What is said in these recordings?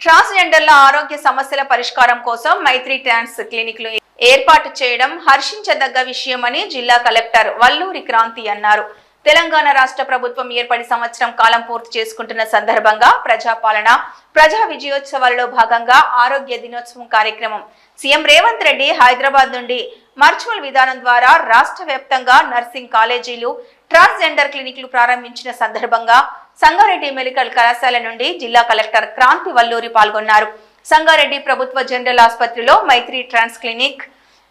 ట్రాన్స్జెండర్ల ఆరోగ్య సమస్యల పరిష్కారం కోసం మైత్రి ట్రాన్స్ క్లినిక్లు ఏర్పాటు చేయడం హర్షించదగ్గ విషయమని జిల్లా కలెక్టర్ వల్లూరి క్రాంతి అన్నారు. తెలంగాణ రాష్ట్ర ప్రభుత్వం ఏర్పడి సంవత్సరం కాలం పూర్తి చేసుకుంటున్న సందర్భంగా ప్రజాపాలన ప్రజా విజయోత్సవాలలో భాగంగా ఆరోగ్య దినోత్సవం కార్యక్రమం. సీఎం రేవంత్ రెడ్డి హైదరాబాద్ నుండి వర్చువల్ విధానం ద్వారా రాష్ట్ర వ్యాప్తంగా నర్సింగ్ కాలేజీలు ట్రాన్స్జెండర్ క్లినిక్లు ప్రారంభించిన సందర్భంగా సంగారెడ్డి మెడికల్ కళాశాల నుండి జిల్లా కలెక్టర్ క్రాంతి వల్లూరి పాల్గొన్నారు. సంగారెడ్డి ప్రభుత్వ జనరల్ ఆసుపత్రిలో మైత్రి ట్రాన్స్ క్లినిక్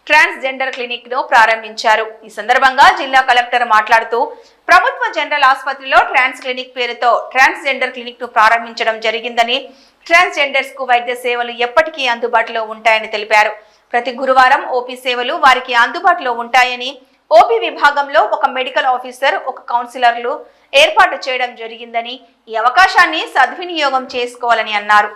ట్రాన్స్జెండర్ క్లినిక్ను ప్రారంభించారు. ఈ సందర్భంగా జిల్లా కలెక్టర్ మాట్లాడుతూ ప్రభుత్వ జనరల్ ఆసుపత్రిలో ట్రాన్స్ క్లినిక్ పేరుతో ట్రాన్స్జెండర్ క్లినిక్ను ప్రారంభించడం జరిగిందని ట్రాన్స్జెండర్స్కు వైద్య సేవలు ఎప్పటికీ అందుబాటులో ఉంటాయని తెలిపారు. ప్రతి గురువారం ఓపీ సేవలు వారికి అందుబాటులో ఉంటాయని ఓపీ విభాగంలో ఒక మెడికల్ ఆఫీసర్ ఒక కౌన్సిలర్లు ఏర్పాటు చేయడం జరిగిందని ఈ అవకాశాన్ని సద్వినియోగం చేసుకోవాలని అన్నారు.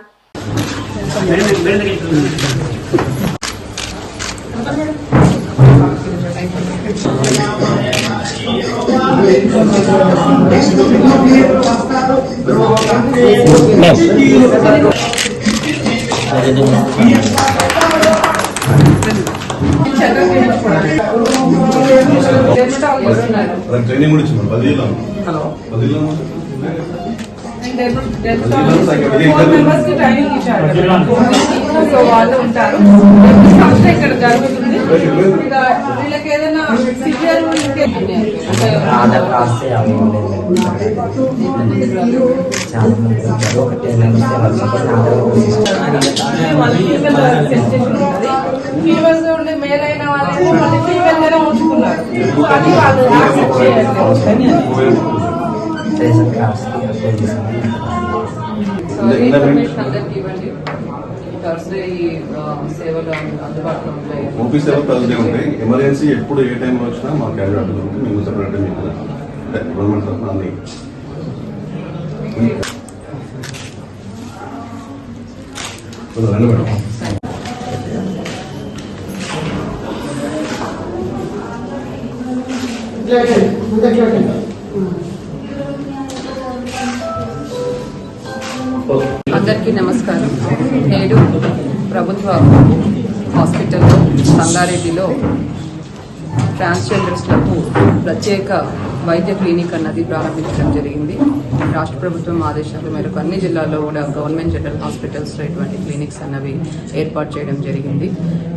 ట్రైనింగ్ కూడా ఇచ్చింది పదివేలు పదివేలు ఫోర్ మెంబర్స్కి ట్రైనింగ్ ఇచ్చారు సో వాళ్ళు ఉంటారు ప్రతి ఇక్కడ జరుగుతుంది వీళ్ళకి ఏదైనా సివియర్ అంటే రాస్తే చాలా వాళ్ళకి ఉండే మేల్ అయిన మళ్ళీ ఫీమేల్ గానే ఉంచుకున్నారు అది వాళ్ళు యాక్సెప్ట్ చేయాలి రేషన్ కార్డ్స్కి అప్లై చేసాము ఓపీ సేవ థర్స్డే ఉంటాయి ఎమర్జెన్సీ ఎప్పుడు ఏ టైంలో వచ్చినా మా క్యాజువాలిటీ ఉంటుంది మేము సెపరేట్ మీకు గవర్నమెంట్ తరఫున అన్ని. రండి మేడం అందరికీ నమస్కారం. నేడు ప్రభుత్వ హాస్పిటల్లో సంగారెడ్డిలో ట్రాన్స్జెండర్స్లకు ప్రత్యేక వైద్య క్లినిక్ అన్నది ప్రారంభించడం జరిగింది. రాష్ట్ర ప్రభుత్వం ఆదేశాల మేరకు అన్ని జిల్లాల్లో కూడా గవర్నమెంట్ జనరల్ హాస్పిటల్స్లో ఇటువంటి క్లినిక్స్ అన్నవి ఏర్పాటు చేయడం జరిగింది.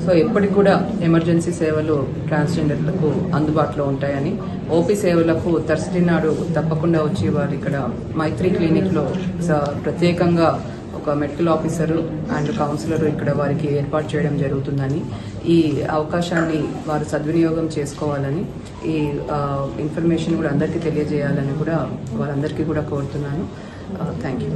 సో ఎప్పటికి కూడా ఎమర్జెన్సీ సేవలు ట్రాన్స్జెండర్లకు అందుబాటులో ఉంటాయని ఓపీ సేవలకు థర్స్డే నాడు తప్పకుండా వచ్చి వారు ఇక్కడ మైత్రి క్లినిక్లో స- ప్రత్యేకంగా ఒక మెడికల్ ఆఫీసరు అండ్ కౌన్సిలర్ ఇక్కడ వారికి ఏర్పాటు చేయడం జరుగుతుందని ఈ అవకాశాన్ని వారు సద్వినియోగం చేసుకోవాలని ఈ ఇన్ఫర్మేషన్ కూడా అందరికీ తెలియజేయాలని కూడా వారందరికీ కూడా కోరుతున్నాను. Thank you